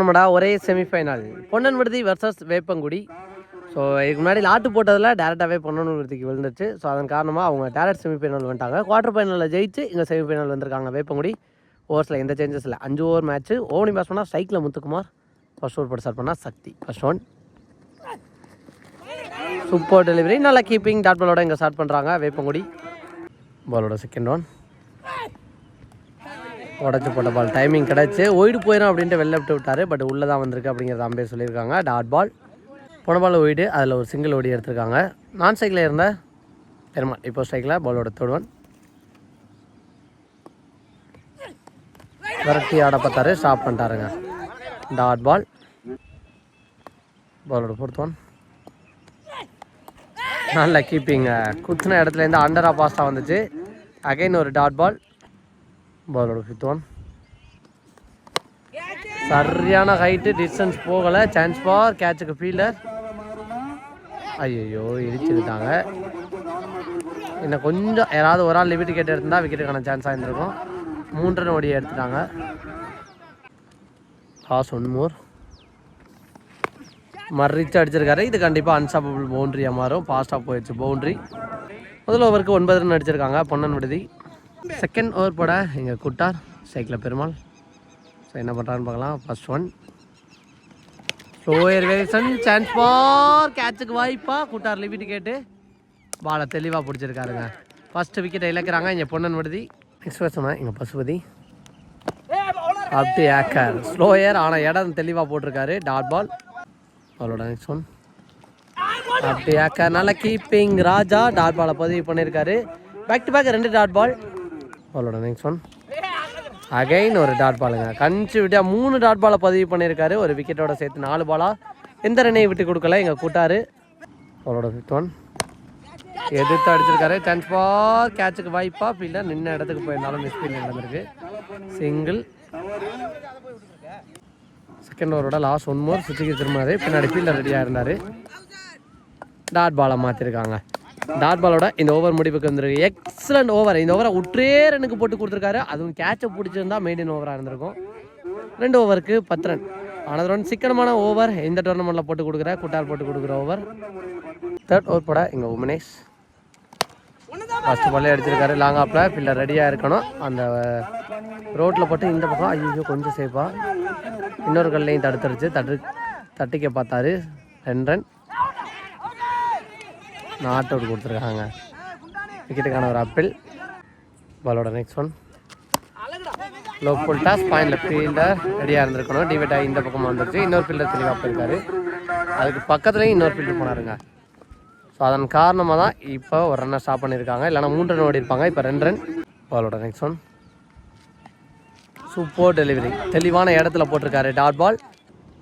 நம்மடா ஒரே செமிஃபைனல் பொன்னன் விடுதி versus Veppangudi. So இதுக்கு முன்னாடி லாட்டு போட்டதில் டேரெக்டாகவே பொன்னன் விடுதிக்கு விழுந்துச்சு ஸோ அதன் காரணமாக அவங்க டேரக்ட் செமிஃபைனல் வந்துட்டாங்க. குவார்டர் ஃபைனலில் ஜெயிச்சு இங்கே செமிஃபைனல் வந்திருக்காங்க வேப்பங்குடி. ஓவர்ஸில் எந்த சேஞ்சஸ் இல்லை. அஞ்சு ஓவர் மேட்ச்சு ஓவனிங் பேஸ் பண்ணால் ஸ்ட்ரைக்கில் முத்துக்குமார். ஃபர்ஸ்ட் ஓவர் போட்டு ஸ்டார்ட் பண்ணால் Sakthi. First one super delivery நல்லா கீப்பிங் டாட் பாலோட இங்கே ஸ்டார்ட் பண்ணுறாங்க வேப்பங்குடி. பாலோட செகண்ட் ஒன் உடச்சி போட்ட பால் டைமிங் கிடச்சி. ஒய்டு போயிடும் அப்படின்ட்டு வெளில விட்டு விட்டார். பட் உள்ளே தான் வந்திருக்கு அப்படிங்கிறத அம்பே சொல்லியிருக்காங்க. டாட் பால் போன பால் ஒயிடு அதில் ஒரு சிங்கிள் ஓடி எடுத்திருக்காங்க. நான் சைக்கிளில் இருந்த பெருமாள். இப்போ ஸ்ட்ரைக்கில் பாலோட தொடுவன். விரட்டி ஆட பார்த்தாரு. ஸ்டாப் பண்ணிட்டாருங்க. டாட் பால் பாலோட பொறுத்தவன் நல்ல கீப்பிங்க குத்துன இடத்துலேருந்து அண்டராக பாஸ்டாக வந்துச்சு. அகைன் ஒரு டாட் பால் பாலோட ஃபிஃப்த் ஒன் சரியான ஹைட்டு டிஸ்டன்ஸ் போகலை. சான்ஸ் ஃபார் கேட்சுக்கு ஃபீல்டர் ஐயோ இடிச்சுக்கிட்டாங்க இன்னும் கொஞ்சம் யாராவது ஒரு ஆள் லிமிட் கேட்டு எடுத்திருந்தா விக்கெட்டுக்கான சான்ஸ் ஆகிருந்துருக்கும் மூன்று ரன் ஓடி எடுத்துட்டாங்க. லாஸ் ஒன் மோர் மறிச்சு அடிச்சிருக்காரு. இது கண்டிப்பாக அன்ஸ்டாப்பபிள் பவுண்ட்ரியாக மாறும். ஃபாஸ்ட்டாக போயிடுச்சு பவுண்ட்ரி முதல் ஓவருக்கு ஒன்பது ரன் அடிச்சிருக்காங்க. பொன்னன் விடுதி. செகண்ட் ஓவர் போட எங்கள் குட்டார் சைக்கிளில் பெருமாள். ஸோ என்ன பண்ணுறான்னு பார்க்கலாம். First one slower version chance for கேட்சுக்கு வாய்ப்பா. குட்டார் லிமிட் கேட்டு பாலை தெளிவாக பிடிச்சிருக்காருங்க. ஃபஸ்ட்டு விக்கெட்டை இழக்கிறாங்க. இங்கே பொன்னன் விடுதி. நெக்ஸ்ட் வருஷமா எங்கள் பசுபதி. அப்படி ஏக்கர் ஸ்லோயர் ஆனால் இடம் தெளிவாக போட்டிருக்காரு. டாட் பால் அவளோட நெக்ஸ்ட் ஒன் அப்படி ஏக்கர் நல்ல கீப்பிங் ராஜா. டாட் பாலை பதிவு பண்ணியிருக்காரு. பேக் டு பேக் ரெண்டு டாட் பால் அவளோட நெக்ஸ்ட் ஒன் அகைன் ஒரு டாட் பாலுங்க. கஞ்சி விட்டா மூணு டாட் பாலை பதிவு பண்ணியிருக்காரு. ஒரு விக்கெட்டோட சேர்த்து நாலு பாலா. எந்த ரன்னையும் விட்டு கொடுக்கல. எங்கள் கூட்டாரு. அவளோட ஃபிஃப்த் ஒன் எதிர்த்து அடிச்சிருக்காரு. சான்ஸ் ஃபார் கேட்சுக்கு வாய்ப்பா ஃபீல்டர் நின்ன இடத்துக்கு போயிருந்தாலும் மிஸ் ஃபீல்ட் நடந்திருக்கு. சிங்கிள் செகண்ட் ஓவரோட லாஸ்ட் ஒன் மோர் சுற்றிக்கு திரும்பினாரு பின்னாடி ஃபீல்டர் ரெடியாக இருந்தார். டாட் பாலை மாற்றிருக்காங்க டாட் பாலோட இந்த ஓவர் முடிவுக்கு வந்திருக்கு. எக்ஸலண்ட் ஓவர் இந்த ஓவரை ஒற்றே ரனுக்கு போட்டு கொடுத்துருக்காரு. அதுவும் கேட்சை பிடிச்சிருந்தா மெயின்டைன் ஓவராக இருந்திருக்கும். ரெண்டு ஓவருக்கு பத்து ரன் ஆனது ரன் சிக்கனமான ஓவர் இந்த டோர்னமெண்ட்டில் போட்டு கொடுக்குற? குட்டார் போட்டு கொடுக்குற ஓவர் தேர்ட் ஓவர் போட இங்கே உமனேஷ் ஃபஸ்ட்டு பாலே அடிச்சிருக்காரு லாங் ஆப்பில் பில்லர் ரெடியாக இருக்கணும். அந்த uh, ரோட்டில் போட்டு இந்த பக்கம் ஐயோ கொஞ்சம் சேஃபாக இன்னொரு கல்லையும் தடுத்துருச்சு. தட்டு தட்டிக்க பார்த்தாரு. ரெண்டு ரன் நாட் அவுட் கொடுத்துருக்காங்க. விக்கெட்டுக்கான ஒரு அப்பிள் பாலோட next one low full toss பாயிண்டில் ஃபீல்டர் ரெடியாக இருந்திருக்கணும். டிவைட் ஆகி இந்த பக்கமாக வந்துருச்சு. இன்னொரு ஃபீல்டர் தெளிவாக போயிருக்காரு அதுக்கு பக்கத்துலேயும் இன்னொரு ஃபீல்டர் போனாருங்க. ஸோ அதன் காரணமாக தான் இப்போ ஒரு ரன்னை ஸ்டாப் பண்ணியிருக்காங்க. இல்லைனா மூன்று ரன் ஓடி இருப்பாங்க. இப்போ ரெண்டு ரன் பாலோட நெக்ஸ்ட் ஒன் சூப்பர் டெலிவரி தெளிவான இடத்துல போட்டிருக்காரு டாட் பால்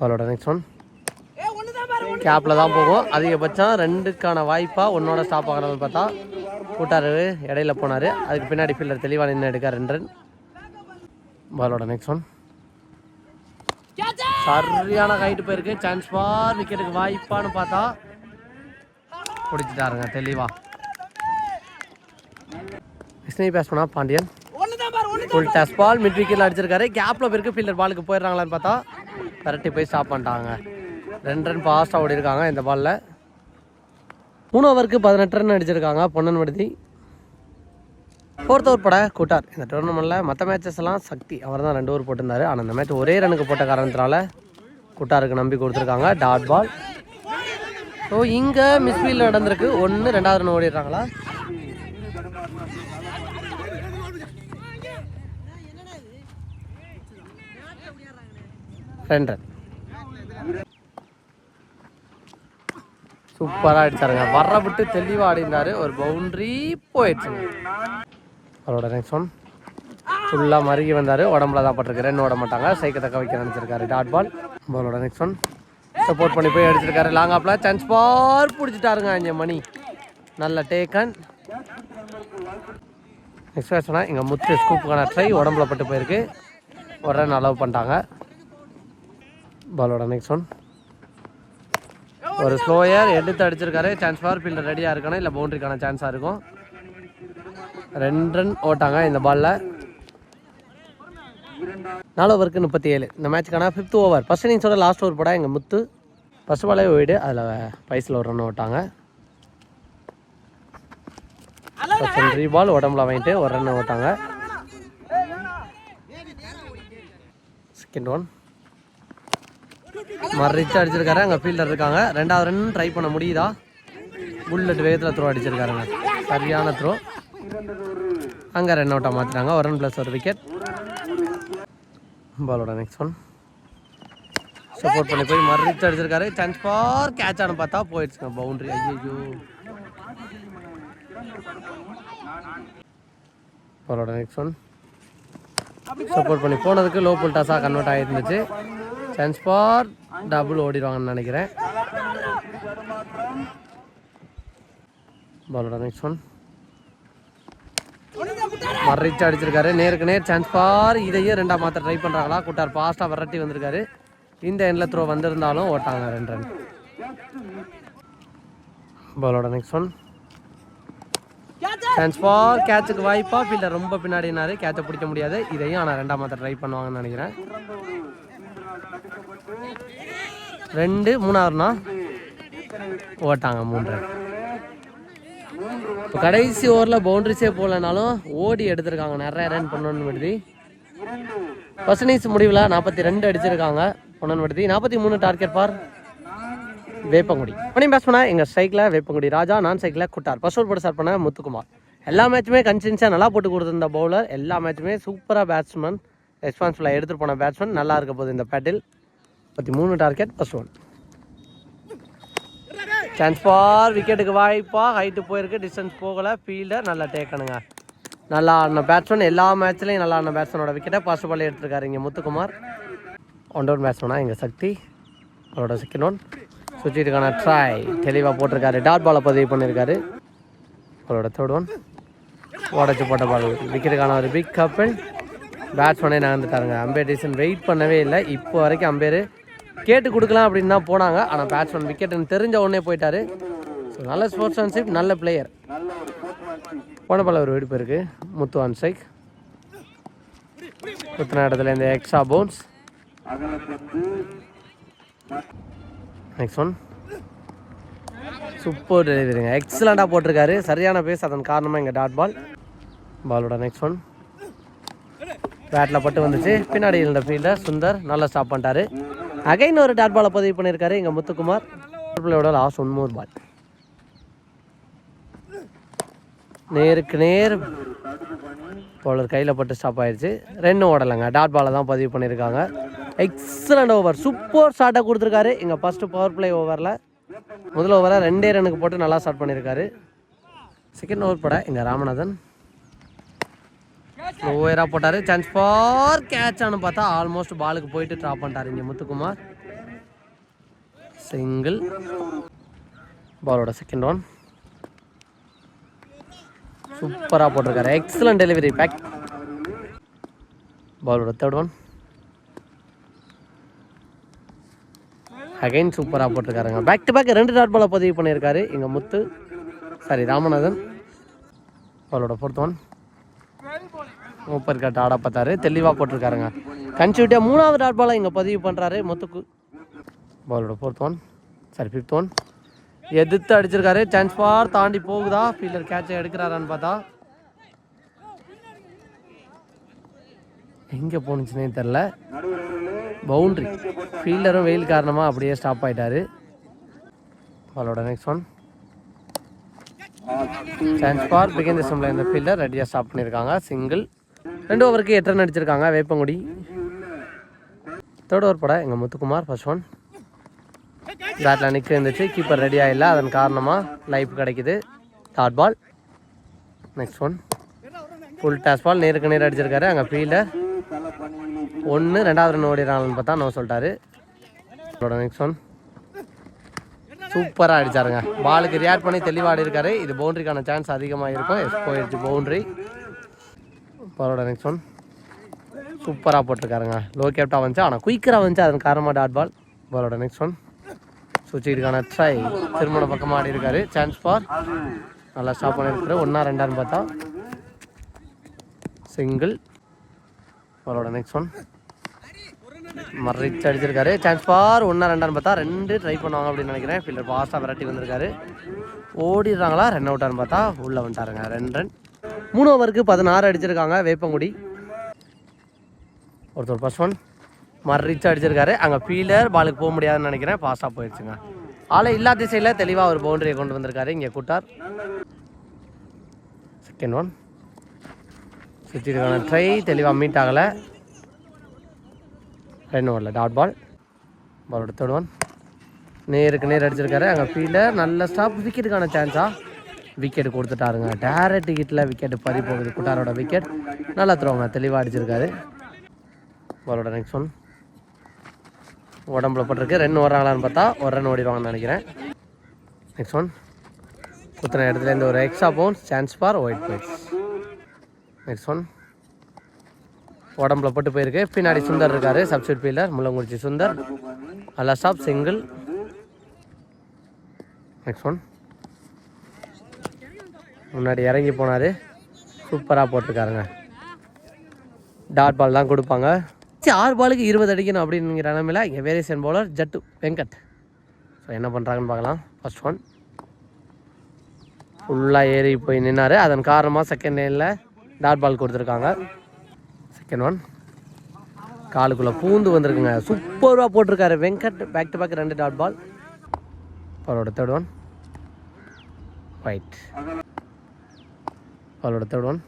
பாலோட நெக்ஸ்ட் ஒன் கேப்பில் தான் போகும். அதிகபட்சம் ரெண்டுக்கான வாய்ப்பாக ஒன்னோட ஸ்டாப் ஆகிறது பார்த்தா கூட்டாரு இடையில போனார். அதுக்கு பின்னாடி ஃபீல்டர் தெளிவாக நின்று எடுக்கார் ரெண்டு ரன். பாலோட நெக்ஸ்ட் ஒன் சரியான ஹைட்டு போயிருக்கு. சான்ஸ் ஃபார் விக்கெட்டுக்கு வாய்ப்பான்னு பார்த்தா பிடிச்சிட்டாருங்க தெளிவா. விஷ்ணு பேஸ் பண்ணா Pandian. Full toss ball mid விக்கெட்டில் அடிச்சிருக்காரு. கேப்பில் போயிருக்கு. ஃபீல்டர் பாலுக்கு போயிடுறாங்களான்னு பார்த்தா கரெக்டி போய் ஸ்டாப் பண்ணிட்டாங்க. ரெண்டு ரன் ஃபாஸ்ட்டாக ஓடி இருக்காங்க இந்த பாலில் மூணு ஓவருக்கு பதினெட்டு ரன் அடிச்சிருக்காங்க பொன்னன் ஃபோர்த் ஓவர் பட கூட்டார். இந்த டோர்னமெண்ட்டில் மற்ற மேட்சஸ் எல்லாம் சக்தி. அவர் தான் ரெண்டு ஓவர் போட்டிருந்தாரு. ஆனால் இந்த மேட்ச் ஒரே ரனுக்கு போட்ட காரணத்தினால கூட்டாருக்கு நம்பி கொடுத்துருக்காங்க. டாட் பால் ஸோ இங்கே மிஸ்ஃபீல்டு நடந்திருக்கு. ஒன்று ரெண்டாவது ரன் ஓடிடுறாங்களா? ரெண்டு ரன் சூப்பராக அடித்தாருங்க வர்ற விட்டு தெளிவாக ஆடினாரு. ஒரு பவுண்ட்ரி போயிடுச்சுங்க. அவரோட நெக்ஸ்ட் ஒன் ஃபுல்லாக மருகி வந்தார். உடம்புல தான் பட்டிருக்கு. ஓட மாட்டாங்க. சைக்கை தக்க வைக்க நினச்சிருக்காரு. Dot ball. பாலோட நெக்ஸ்ட் ஒன் சப்போர்ட் பண்ணி போய் அடிச்சிருக்காரு. லாங் ஆப்பில் சான்ஸ் பார் பிடிச்சிட்டாருங்க இங்கே மணி. நல்ல டேக்கன் நெக்ஸ்ட் பேசுனா இங்கே முத்து ஸ்கூப்புக்கான ட்ரை உடம்புல பட்டு போயிருக்கு. ஒரு ரன் அலோவ் பண்ணிட்டாங்க. பாலோட நெக்ஸ்ட் ஒன் ஒரு ஸ்லோயர் எடுத்து அடிச்சிருக்காரு. சான்ஸ் ஃபார் ஃபீல்டர் ரெடியாக இருக்கணும். இல்லை பவுண்டரிக்கான சான்ஸாக இருக்கும். ரெண்டு ரன் ஓட்டாங்க இந்த பாலில் நாலு ஓவருக்கு முப்பத்தி ஏழு. இந்த மேட்ச்க்கான ஃபிஃப்த் ஓவர் ஃபஸ்ட் இன்னிங்ஸோட லாஸ்ட் ஓவர் போட எங்கள் முத்து. ஃபஸ்ட் பாலே போயிடு அதில் பைஸில் ஒரு ரன் ஓட்டாங்க. ஃபஸ்ட் பால் உடம்புல வாங்கிட்டு ஒரு ரன் ஓட்டாங்க. செகண்ட் ஒன் மறிச்சு அடிச்சிருக்காரு அங்கே ஃபீல்டர் இருக்காங்க. ரெண்டாவது ரன் ட்ரை பண்ண முடியுதா? புல்லட் வேகத்தில் த்ரோ அடிச்சிருக்காருங்க. சரியான த்ரோ அங்கே ரன் அவுட்டாக மாற்றிட்டாங்க ஒரு ரன் ப்ளஸ் ஒரு விக்கெட் பாலோட நெக்ஸ்ட் ஒன் சப்போர்ட் பண்ணி போய் மறிச்சு அடிச்சிருக்காரு. சான்ஸ் ஃபார் கேட்ச் ஆன பார்த்தா போயிடுச்சுங்க. பவுண்டரி ஐயோ பாலோட நெக்ஸ்ட் ஒன் சப்போர்ட் பண்ணி போனதுக்கு லோ புல் டாஸாக கன்வெர்ட் ஆகிருந்துச்சு சான்ஸ் ஃபார் டபுள் ஓடிடுவாங்கன்னு நினைக்கிறேன். பாலோட நெக்ஸ்ட் ஒன் மறைச்சு அடிச்சிருக்காரு. நேருக்கு நேர் சான்ஸ் ஃபார் இதையும் ரெண்டாம் மாத்த ட்ரை பண்ணுறாங்களா கூட்டார் ஃபாஸ்ட்டாக விரட்டி வந்திருக்காரு. இந்த எண்ணில் த்ரோ வந்திருந்தாலும் ஓட்டாங்க ரெண்டு ரன் பாலோட நெக்ஸ்ட் ஒன் சான்ஸ் ஃபார் கேட்சுக்கு வாய்ப்பா? ஃபீல்டர் ரொம்ப பின்னாடினாரு கேட்சை பிடிக்க முடியாது. இதையும் ஆனால் ரெண்டாம் மாத்த ட்ரை பண்ணுவாங்கன்னு நினைக்கிறேன். ரெண்டு மூணாவதுனா? ஓட்டாங்க மூணு ரன் இப்போ கடைசி ஓவரில் பவுண்டரிஸே போகலனாலும் ஓடி எடுத்திருக்காங்க. நிறைய ரன் பண்ணணும்னு விடுதி. ஃபர்ஸ்ட் இன்னிங்ஸ் முடிவில் நாற்பத்தி ரெண்டு அடிச்சிருக்காங்க பொண்ணு விடுதி. நாற்பத்தி மூணு டார்கெட் பார் வேப்பங்குடி. பண்ணி பேஸ் எங்கள் ஸ்ட்ரைக்கில் வேப்பங்குடி ராஜா நான் சைக்கிளில் குட்டார். ஃபர்ஸ்ட் ஓவர் போட்டு ஸ்டார்ட் பண்ண முத்துக்குமார். எல்லா மேட்சுமே கன்சென்ஸாக நல்லா போட்டு கொடுத்துருந்த பவுலர் எல்லா மேட்சுமே சூப்பராக பேட்ஸ்மேன் ரெஸ்பான்சிபிளாக எடுத்துகிட்டு போன பேட்ஸ்மேன் நல்லா இருக்க போகுது இந்த பேட்டில் முப்பத்தி மூணு target first one chance for விக்கெட்டுக்கு வாய்ப்பா. ஹைட்டு போயிருக்கு டிஸ்டன்ஸ் போகலை. ஃபீல்டர் நல்லா டேக்கணுங்க நல்லா ஆடின பேட்ஸ்மேன் எல்லா மேட்ச்லையும் நல்லா ஆடின பேட்ஸ்மேனோட விக்கெட்டை ஃபர்ஸ்ட் பால் எடுத்திருக்காரு இங்கே முத்துக்குமார். ஒன் டவுன் பேட்ஸ்மேனா எங்கள் சக்தி. அவரோட செகண்ட் ஒன் சுற்றிட்டுக்கான ட்ரை தெளிவாக போட்டிருக்காரு. டாட் பாலை பதிவு பண்ணியிருக்காரு அவரோட தேர்ட் ஒன் உடச்சி போட்ட பால் விக்கெட்டுக்கான ஒரு பிக் கப்பல் பேட்ஸ்மேனே நகர்ந்துட்டாருங்க. அம்பேர் டீசன் வெயிட் பண்ணவே இல்லை. இப்போ வரைக்கும் அம்பேர் கேட்டு கொடுக்கலாம் அப்படின்னு தான் போனாங்க. ஆனால் பேட்ஸ்மேன் விக்கெட்டுன்னு தெரிஞ்ச உடனே போயிட்டாரு. ஸோ நல்ல ஸ்போர்ட்ஸ்மேன்ஷிப் நல்ல பிளேயர் போன பல ஒரு வெடிப்பு இருக்குது முத்து சைக் குத்தின இடத்துல இந்த extra bounce next one super டெலிவரிங்க எக்ஸலண்ட்டாக போட்டிருக்காரு. சரியான பேஸ் அதன் காரணமாக இங்கே டாட் பால் பாலோட நெக்ஸ்ட் ஒன் பேட்டில் பட்டு வந்துச்சு. பின்னாடி இருந்த ஃபீல்டர் சுந்தர் நல்லா ஸ்டாப் பண்ணிட்டாரு. அகைன் ஒரு டாட் பாலை பதிவு பண்ணியிருக்காரு இங்கே முத்துக்குமார். பிள்ளையோட லாஸ்ட் ஒன் மோர் பால் நேருக்கு நேர் பவுலர் கையில் பட்டு ஸ்டாப் ஆயிடுச்சு. ரெண்டு ஓடலைங்க. டாட் பாலை தான் பதிவு பண்ணியிருக்காங்க. எக்ஸலண்ட் ஓவர் சூப்பர் ஷார்ட்டாக கொடுத்துருக்காரு. எங்கள் ஃபஸ்ட்டு பவர் பிளே ஓவரில் முதல் ஓவராக ரெண்டே ரனுக்கு போட்டு நல்லா ஸ்டார்ட் பண்ணியிருக்காரு. செகண்ட் ஓவர் பட இங்கே ராமநாதன். ஓவராக போட்டார். சான்ஸ் ஃபார் கேட்சானு பார்த்தா ஆல்மோஸ்ட் பாலுக்கு போயிட்டு ட்ராப் பண்ணிட்டாரு இங்கே முத்துக்குமார். சிங்கிள் பாலோட செகண்ட் ஒன் சூப்பராக போட்டிருக்காரு. எக்ஸலண்ட் டெலிவரி பேக் பாலோட தேர்ட் ஒன் அகைன் சூப்பராக போட்டிருக்காருங்க. பேக் டு பேக் ரெண்டு டாட் பாலை பதிவு பண்ணியிருக்காரு. எங்கள் முத்து. சாரி ராமநாதன். பாலோட ஃபோர்த் ஒன் சூப்பர் கட் ஆட பார்த்தாரு. தெளிவாக போட்டிருக்காருங்க. கன்சியூட்டியாக மூணாவது டாட் பாலை இங்கே பதிவு பண்ணுறாரு முத்துக்கு பாலோட fourth one sorry fifth one எதிர்த்து அடிச்சிருக்காரு. சான்ஸ் ஃபார் தாண்டி போகுதா? ஃபீல்டர் கேட்சை எடுக்கிறாரான்னு பார்த்தா. எங்கே போணுச்சுன்னே தெரில பவுண்ட்ரி ஃபீல்டரும் வெயில் காரணமாக அப்படியே ஸ்டாப் ஆகிட்டாரு பாலோட நெக்ஸ்ட் ஒன் சான்ஸ் ஃபார் பிகின் இந்த ஃபீல்டர் ரெடியாக ஸ்டாப் பண்ணியிருக்காங்க. சிங்கிள் ரெண்டு ஓவருக்கு எட்டு ரன் அடிச்சிருக்காங்க வேப்பங்குடி. தேர்ட் ஓவர் பட எங்கள் முத்துக்குமார் ஃபர்ஸ்ட் ஒன் பேட்டில் நிற்க இருந்துச்சு கீப்பர் ரெடியாக இல்லை அதன் காரணமாக லைஃப் கிடைக்குது. Dot ball next one full toss ball நேருக்கு நேர் அடிச்சிருக்காரு அங்கே ஃபீல்டர் ஒன்று ரெண்டாவது ரன் ஓடிறாங்கன்னு பார்த்தா நோ சொல்லிட்டாரு. நெக்ஸ்ட் ஒன் சூப்பராக அடிச்சாருங்க. பாலுக்கு ரியாக்ட் பண்ணி தெளிவாடி இருக்காரு இது பவுண்டரிக்கான சான்ஸ் அதிகமாக இருக்கும் எஸ் போயிடுச்சு பவுண்டரி பாலோட நெக்ஸ்ட் ஒன் சூப்பராக போட்டிருக்காருங்க. லோ கேப்டாக வந்துச்சு. ஆனால் குயிக்கராக வந்துச்சு. அதன் காரணமாக டாட் பால் பாலோட நெக்ஸ்ட் ஒன் சுவிட்சுக்கான ட்ரை திருமண பக்கமாக ஆடி இருக்காரு. சான்ஸ் ஃபார் நல்லா ஸ்டாப் பண்ணியிருக்காரு ஒன்றா ரெண்டான்னு பார்த்தா. சிங்கிள் பாலோட நெக்ஸ்ட் ஒன் மறைச்சு அடிச்சிருக்காரு. சான்ஸ் பார் ஒன்றா ரெண்டான்னு பார்த்தா. ரெண்டு ட்ரை பண்ணுவாங்க அப்படின்னு நினைக்கிறேன். ஃபீல்டர் பாஸ்டாக விரட்டி வந்திருக்காரு. ஓடிடுறாங்களா? ரன் அவுட்டான்னு பார்த்தா. உள்ளே வந்துட்டாருங்க. ரெண்டு ரன் மூணு ஓவருக்கு பதினாறு அடிச்சிருக்காங்க வேப்பங்குடி. ஒருத்தர் ஃபர்ஸ்ட் ஒன் மறிச்சு அடிச்சிருக்காரு. அங்கே ஃபீல்டர் பாலுக்கு போக முடியாதுன்னு நினைக்கிறேன். பாஸாக போயிடுச்சுங்க. ஆளை இல்லா திசையில் தெளிவாக ஒரு பவுண்டரியை கொண்டு வந்திருக்காரு. இங்கே கூட்டார். செகண்ட் ஒன் சுற்றிருக்கான ட்ரை தெளிவாக மீட் ஆகலை. ரெண்டு ஓடல டாட் பால் பாலோட தேர்ட் ஒன் நேருக்கு நேர் அடிச்சிருக்காரு. அங்கே ஃபீல்டர் நல்ல ஸ்டாப் விக்கெட்டுக்கான சான்ஸாக விக்கெட் கொடுத்துட்டாருங்க. டேரக்ட் விக்கெட்டில் விக்கெட் பறி போகுது. குட்டாரோட விக்கெட் நல்லா த்ரோங்க தெளிவாக அடிச்சிருக்காரு. பாலோட நெக்ஸ்ட் ஒன் உடம்புல போட்டிருக்கு. ரன் ஓடுறாங்களான்னு பார்த்தா ஒரு ரன் ஓடிடுவாங்கன்னு நினைக்கிறேன். நெக்ஸ்ட் ஒன் குத்துன இடத்துலேருந்து ஒரு extra bounce chance for wide boys next one உடம்புல போட்டு போயிருக்கு. பின்னாடி சுந்தர் இருக்காரு. Substitute fielder Mullankurichi Sundar. அல்லா ஸ்டாப் சிங்கிள் நெக்ஸ்ட் ஒன் முன்னாடி இறங்கி போனார். சூப்பராக போட்டிருக்காருங்க. டாட் பால் தான் கொடுப்பாங்க. சரி, ஆறு பாலுக்கு இருபது அடிக்கணும் அப்படிங்கிற நிலமையில் இங்கே variation bowler Jattu Venkat. So என்ன பண்ணுறாங்கன்னு பார்க்கலாம். ஃபர்ஸ்ட் ஒன் ஃபுல்லாக ஏறி போய் நின்னார். அதன் காரணமாக செகண்ட் லைனில் டாட் பால் கொடுத்துருக்காங்க. செகண்ட் ஒன் காலுக்குள்ளே பூந்து வந்திருக்குங்க. சூப்பராக போட்டிருக்காரு வெங்கட். பேக் டு பேக் ரெண்டு டாட் பால் அவரோட தேர்ட் ஒன் ஒயிட் அவரோட third one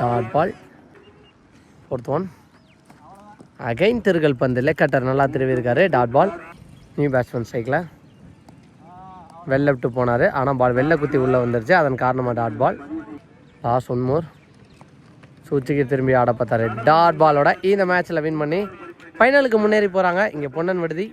dot ball fourth one again திருகல் பந்து லெக்கட்டர் நல்லா திருவியிருக்காரு. Dot ball. நியூ பேட்ஸ்மேன் ஸ்ட்ரைக்கில் வெளில விட்டு போனார். ஆனால் பால் வெளில குத்தி உள்ளே வந்துருச்சு. அதன் காரணமாக dot ball. Last one more சூச்சிக்கு திரும்பி ஆட பார்த்தாரு. டாட் பாலோட இந்த மேட்ச்சில் வின் பண்ணி ஃபைனலுக்கு முன்னேறி போகிறாங்க இங்கே பொன்னன் விடுதி.